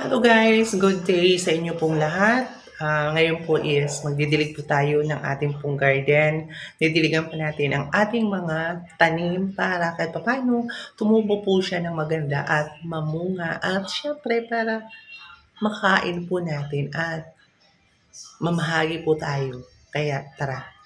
Hello guys, good day sa inyo pong lahat. Ah, ngayon po is magdidilig po tayo ng ating pong garden. Didiligan po natin ang ating mga tanim para kahit paano tumubo po siya ng maganda at mamunga. At syempre para makain po natin at mamahagi po tayo. Kaya tara.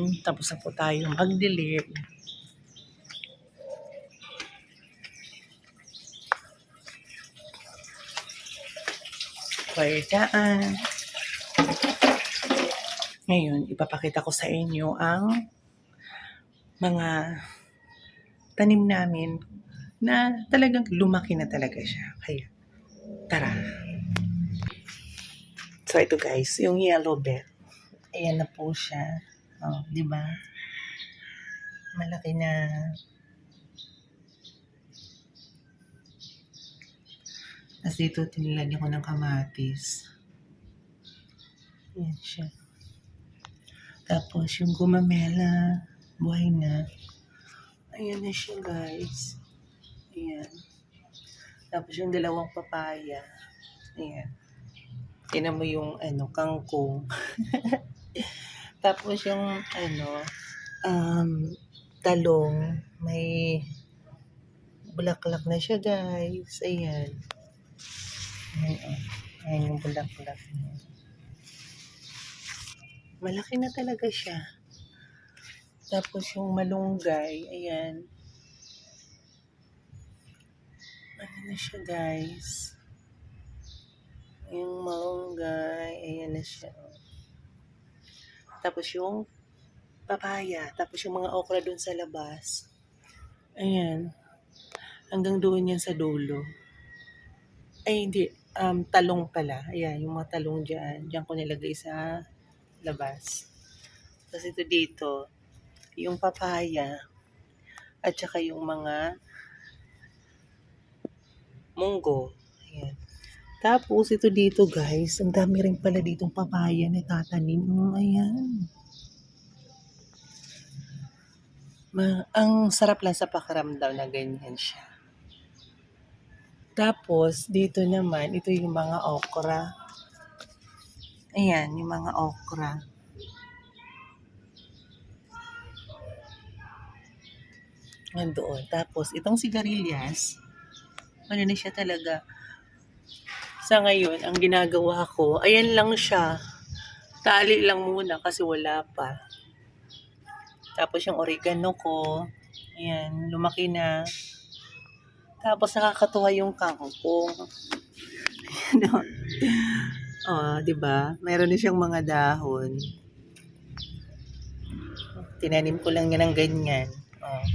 Ayan, tapos na po tayo. Kaya dyan. Ngayon, ipapakita ko sa inyo ang mga tanim namin na talagang lumaki na talaga siya. Kaya, tara. So, ito guys, yung yellow bell. Ayan na po siya. Oh, di ba? Malaki na. Tapos dito, tinilagyan ko ng kamatis. Ayan siya. Tapos yung gumamela, buhay na. Ayan na siya guys. Ayan. Tapos yung dalawang papaya. Ayan. Tinan mo yung ano, kangkong. Tapos yung ano, um, talong. May bulaklak na siya guys. Ayan. Ayan, oh. Yung bulaklak niya. Malaki na talaga siya. Tapos yung malunggay, ayan. Ano na siya guys? Yung malunggay, ayan na siya. Tapos yung papaya, tapos yung mga okra dun sa labas. Ayan. Hanggang doon yan sa dulo. Ay, hindi. Um, talong pala. Ayan, yung mga talong dyan. Diyan ko nilagay sa labas. Tapos ito dito, yung papaya, at saka yung mga munggo. Ayan. Tapos ito dito guys, ang dami rin pala ditong papaya na tatanim. Oh, ayan. Ma ang sarap lang sa pakiramdam na ganyan siya. Tapos, dito naman, ito yung mga okra. Ayan, yung mga okra. Nandoon. Tapos, itong sigarilyas, ano na siya talaga. Sa ngayon, ang ginagawa ko, ayan lang siya. Tali lang muna kasi wala pa. Tapos yung oregano ko, ayan, lumaki na. Tapos nakakatuwa yung kangkong. Ayan, oh. 'di ba? Meron na siyang mga dahon. Tinanim ko lang yan ng ganyan. Oh.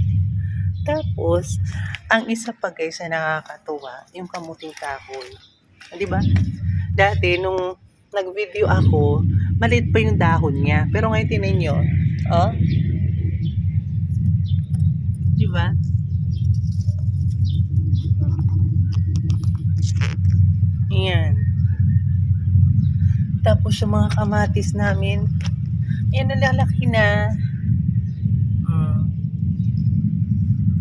Tapos, ang isa pa guys na nakakatuwa, yung kamuting kahoy. Ah, 'Di ba? Dati nung nag-video ako, maliit pa yung dahon niya. Pero ngayon tinan nyo, oh. 'Di ba? Ayan. Tapos yung mga kamatis namin, yan nalalaki na. Mm.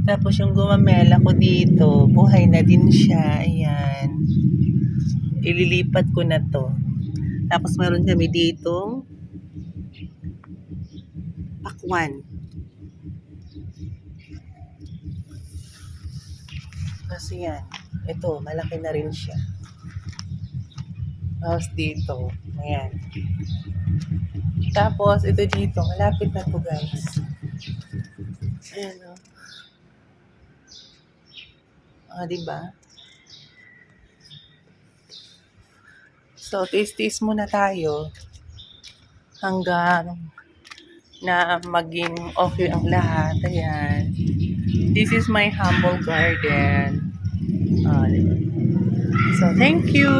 Tapos yung gumamela ko dito, buhay na din siya. Ayan. Ililipat ko na to. Tapos meron kami dito pakwan. Kasi yan. Ito, malaki na rin siya. Tapos dito. Ayan. Tapos, ito dito. Malapit na to guys. Ayan o. Ah, diba? So, taste-taste muna tayo hanggang na maging okay ang lahat. Ayan. This is my humble garden. Diba? So, thank you.